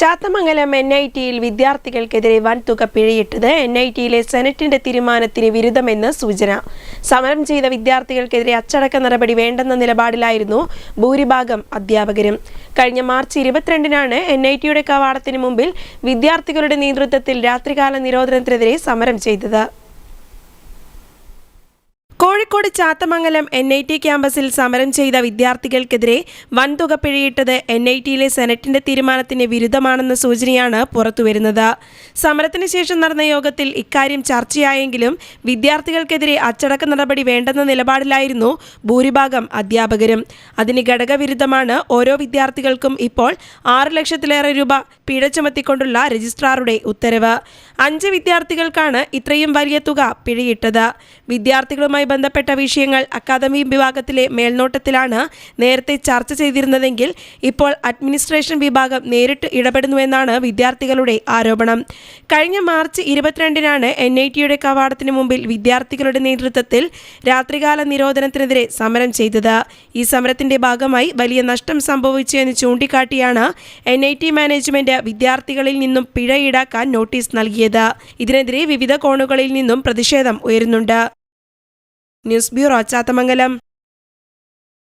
Chathamangalam N I ടിയിൽ വിദ്യാർത്ഥികൾക്കെതിരെ വൻതുക പിഴയിട്ടത് N I ടിയിലെ സെനറ്റിന്റെ തീരുമാനത്തിന് വിരുദ്ധമെന്ന് സൂചന. സമരം ചെയ്ത വിദ്യാർത്ഥികൾക്കെതിരെ അച്ചടക്ക നടപടി വേണ്ടെന്ന നിലപാടിലായിരുന്നു ഭൂരിഭാഗം അധ്യാപകരും. കഴിഞ്ഞ മാർച്ച് ഇരുപത്തിരണ്ടിനാണ് എൻ ഐ ടിയുടെ കവാടത്തിന് മുമ്പിൽ വിദ്യാർത്ഥികളുടെ നേതൃത്വത്തിൽ രാത്രികാല നിരോധനത്തിനെതിരെ സമരം ചെയ്തത്. Kozhikode Chathamangalam N I T ക്യാമ്പസിൽ സമരം ചെയ്ത വിദ്യാർത്ഥികൾക്കെതിരെ വൻതുക പിഴയിട്ടത് എൻ ഐ ടിയിലെ സെനറ്റിന്റെ തീരുമാനത്തിന് വിരുദ്ധമാണെന്ന സൂചനയാണ് പുറത്തുവരുന്നത്. സമരത്തിന് ശേഷം നടന്ന യോഗത്തിൽ ഇക്കാര്യം ചർച്ചയായെങ്കിലും വിദ്യാർത്ഥികൾക്കെതിരെ അച്ചടക്ക നടപടി വേണ്ടെന്ന നിലപാടിലായിരുന്നു ഭൂരിഭാഗം അധ്യാപകരും. അതിന് ഘടകവിരുദ്ധമാണ് ഓരോ വിദ്യാർത്ഥികൾക്കും ഇപ്പോൾ ആറ് ലക്ഷത്തിലേറെ രൂപ പിഴ ചുമത്തിക്കൊണ്ടുള്ള രജിസ്ട്രാറുടെ ഉത്തരവ്. അഞ്ച് വിദ്യാർത്ഥികൾക്കാണ് ഇത്രയും വലിയ തുക പിഴയിട്ടത്. വിദ്യാർത്ഥികളുമായി ബന്ധപ്പെട്ട വിഷയങ്ങൾ അക്കാദമി വിഭാഗത്തിലെ മേൽനോട്ടത്തിലാണ് നേരത്തെ ചർച്ച ചെയ്തിരുന്നതെങ്കിൽ ഇപ്പോൾ അഡ്മിനിസ്ട്രേഷൻ വിഭാഗം നേരിട്ട് ഇടപെടുന്നുവെന്നാണ് വിദ്യാർത്ഥികളുടെ ആരോപണം. കഴിഞ്ഞ മാർച്ച് ഇരുപത്തിരണ്ടിനാണ് എൻ ഐ ടിയുടെ കവാടത്തിന് മുമ്പിൽ വിദ്യാർത്ഥികളുടെ നേതൃത്വത്തിൽ രാത്രികാല നിരോധനത്തിനെതിരെ സമരം ചെയ്തത്. ഈ സമരത്തിന്റെ ഭാഗമായി വലിയ നഷ്ടം സംഭവിച്ചു എന്ന് ചൂണ്ടിക്കാട്ടിയാണ് എൻ ഐ ടി മാനേജ്മെന്റ് വിദ്യാർത്ഥികളിൽ നിന്നും പിഴ ഈടാക്കാൻ നോട്ടീസ് നൽകിയത്. ഇതിനെതിരെ വിവിധ കോണുകളിൽ നിന്നും പ്രതിഷേധം ഉയരുന്നുണ്ട്. News bureau Chathamangalam.